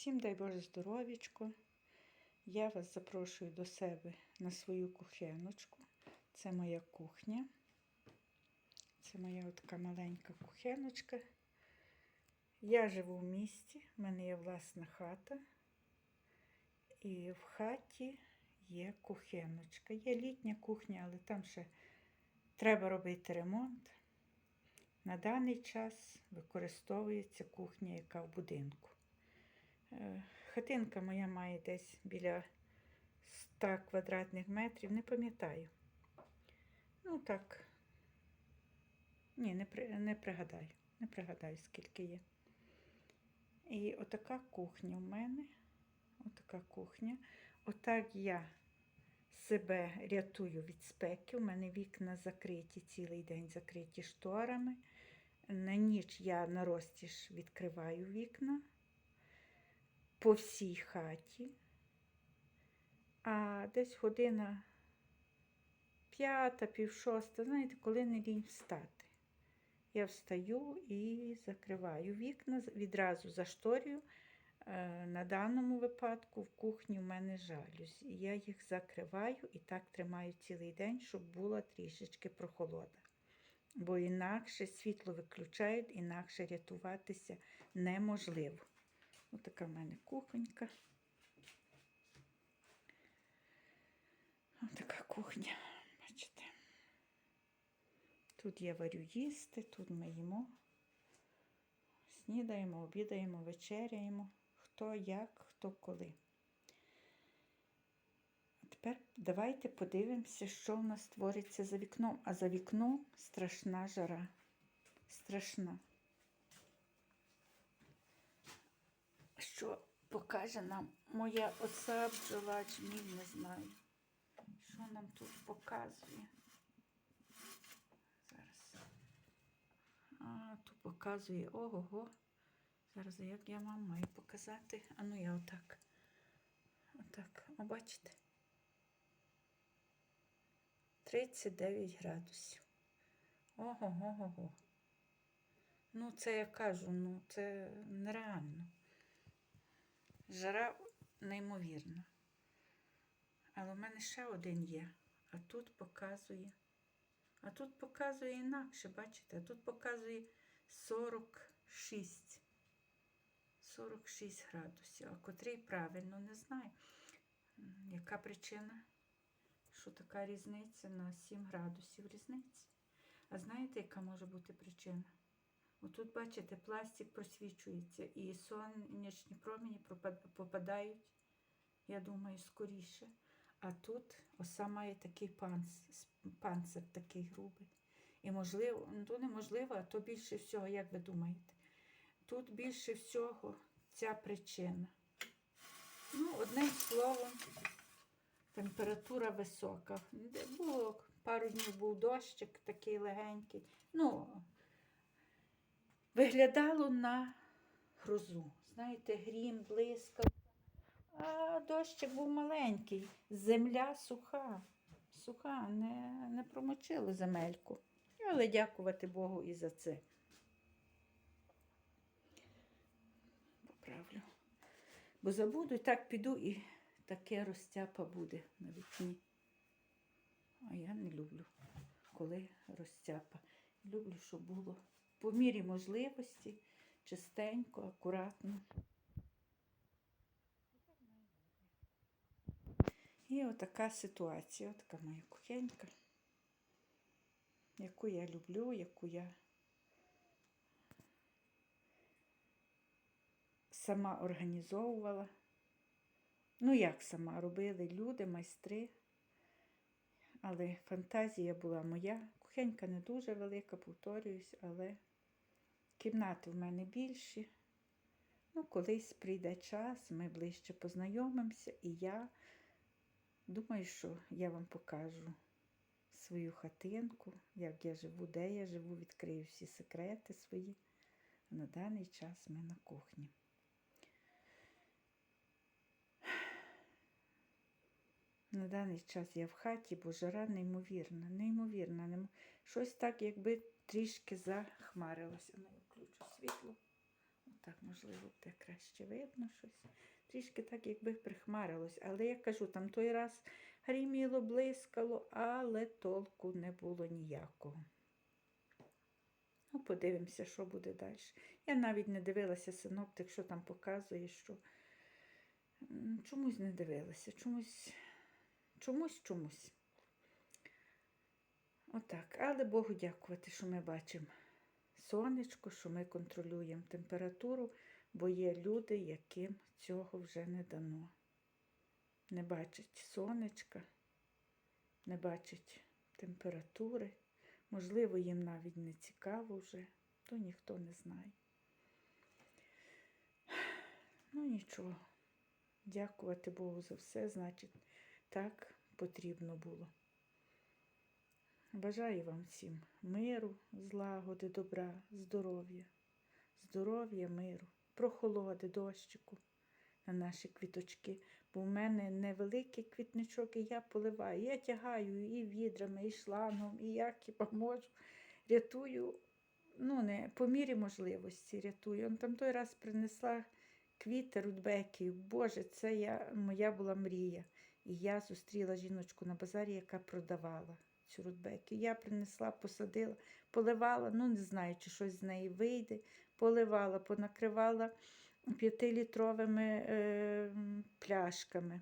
Всім дай Боже здоров'ячко. Я вас запрошую до себе на свою кухеночку. Це моя кухня. Це моя така маленька кухеночка. Я живу в місті, в мене є власна хата. І в хаті є кухеночка. Є літня кухня, але там ще треба робити ремонт. На даний час використовується кухня, яка в будинку. Е, Хатинка моя має десь біля 100 квадратних метрів, не пам'ятаю. Ну так, ні, не, при, не пригадаю, не пригадаю, скільки є. І отака кухня в мене. Отака кухня. Отак я себе рятую від спеки. У мене вікна закриті цілий день, закриті шторами. На ніч я на розтіж відкриваю вікна по всій хаті. А десь година п'ята, пів шоста, знаєте, коли не лінь встати. Я встаю і закриваю вікна, відразу зашторюю. Е, На даному випадку в кухні в мене жалюзі. Я їх закриваю і так тримаю цілий день, щоб була трішечки прохолода. Бо інакше світло виключають, інакше рятуватися неможливо. Ось така в мене кухонька. Ось така кухня, бачите. Тут я варю їсти, тут ми їмо. Снідаємо, обідаємо, вечеряємо. Хто як, хто коли. А тепер давайте подивимося, що в нас твориться за вікном. А за вікном страшна жара. Страшна. Що покаже нам моя оця бджола джміль, не знаю. Що нам тут показує? Зараз. А, тут показує ого-го. Зараз як я вам маю показати. А ну я отак. Отак. О, бачите? 39 градусів. Ого-го-го-го. Ну, це я кажу, ну це нереально. Жара неймовірна. Але в мене ще один є. А тут показує. А тут показує інакше, бачите? А тут показує 46. 46 градусів. А котрий правильно не знаю. Яка причина? Що така різниця на 7 градусів різниці? А знаєте, яка може бути причина? Отут, бачите, пластик просвічується і сонячні промені попадають, я думаю, скоріше. А тут оса має такий панц, панцир такий грубий. І можливо, ну то неможливо, а то більше всього, як ви думаєте? Тут більше всього ця причина. Ну, одним словом, температура висока. Було пару днів був дощик такий легенький. Ну, виглядало на грозу. Знаєте, грім, блискав. А дощик був маленький, земля суха. Суха, не, не промочили земельку. Але дякувати Богу і за це. Поправлю. Бо забуду, і так піду і таке розтяпа буде на вікні. А я не люблю, коли розтяпа. Люблю, щоб було по мірі можливості, чистенько, акуратно. І отака ситуація, отака моя кухенька, яку я люблю, яку я сама організовувала. Ну, як сама робили люди, майстри. Але фантазія була моя. Кухенька не дуже велика, повторююсь, але кімнати в мене більші. Ну, колись прийде час, ми ближче познайомимося, і я думаю, що я вам покажу свою хатинку, як я живу, де я живу, відкрию всі секрети свої. На даний час ми на кухні. На даний час я в хаті, бо жара неймовірна, неймовірна. Щось так, якби трішки захмарилося. Світло. так, можливо, буде краще видно щось. Трішки так, якби прихмарилось. Але я кажу, там той раз гріміло, блискало, але толку не було ніякого. Ну, подивимося, що буде далі. Я навіть не дивилася синоптик, що там показує, що чомусь не дивилася, чомусь, чомусь, чомусь. Отак. Але Богу дякувати, що ми бачимо сонечко, що ми контролюємо температуру, бо є люди, яким цього вже не дано. Не бачать сонечка, не бачать температури. Можливо, їм навіть не цікаво вже, то ніхто не знає. Ну нічого. Дякувати Богу за все, значить, так потрібно було. Бажаю вам всім миру, злагоди, добра, здоров'я, здоров'я, миру, прохолоди, дощику на наші квіточки. Бо в мене невеликий квітничок, і я поливаю. Я тягаю і відрами, і шлангом, і як хіба можу. Рятую, ну, не по мірі можливості рятую. Он там той раз принесла квіти рудбеків. Боже, це я, моя була мрія. І я зустріла жіночку на базарі, яка продавала цю рудбеків. Я принесла, посадила, поливала, ну не знаю, чи щось з неї вийде. Поливала, понакривала п'ятилітровими е, пляшками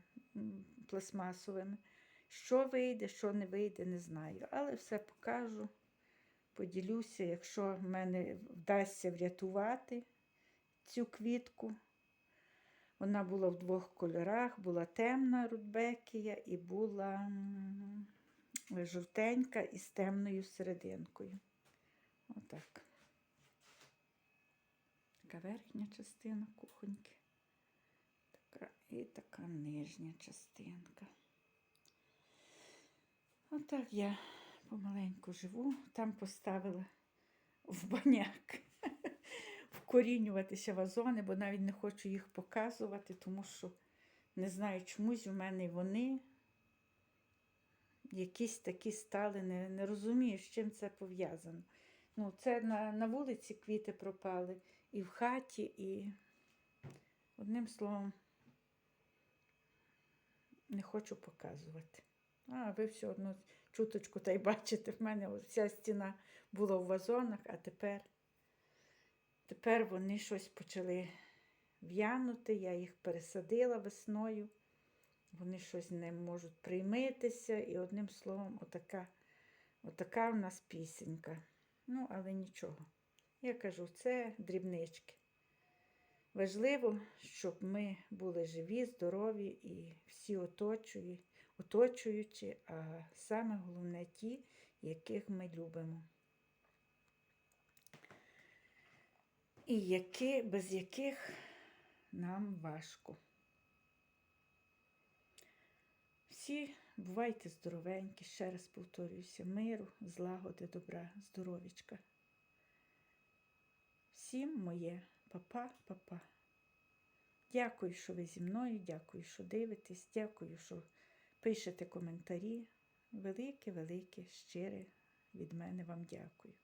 пластмасовими. Що вийде, що не вийде, не знаю. Але все покажу, поділюся, якщо в мене вдасться врятувати цю квітку. Вона була в двох кольорах, була темна рудбекія і була жовтенька із темною серединкою. Отак. Така верхня частина кухоньки. Така і така нижня частинка. Отак я помаленьку живу. Там поставила в баняк вкорінюватися вазони, бо навіть не хочу їх показувати, тому що не знаю, чомусь в мене вони якісь такі стали, не, не розумію, з чим це пов'язано. Ну, це на, на вулиці квіти пропали, і в хаті, і одним словом не хочу показувати. А, ви все одно чуточку та й бачите, в мене вся стіна була в вазонах, а тепер, тепер вони щось почали в'янути, я їх пересадила весною. Вони щось не можуть приймитися, і одним словом, отака, отака в нас пісенька. Ну, але нічого. Я кажу, це дрібнички. Важливо, щоб ми були живі, здорові і всі оточують, оточуючі, а саме головне ті, яких ми любимо. І які, без яких нам важко. Всі бувайте здоровенькі, ще раз повторююся, миру, злагоди, добра, здоровічка. Всім моє папа, папа. Дякую, що ви зі мною, дякую, що дивитесь, дякую, що пишете коментарі. Велике, велике, щире від мене вам дякую.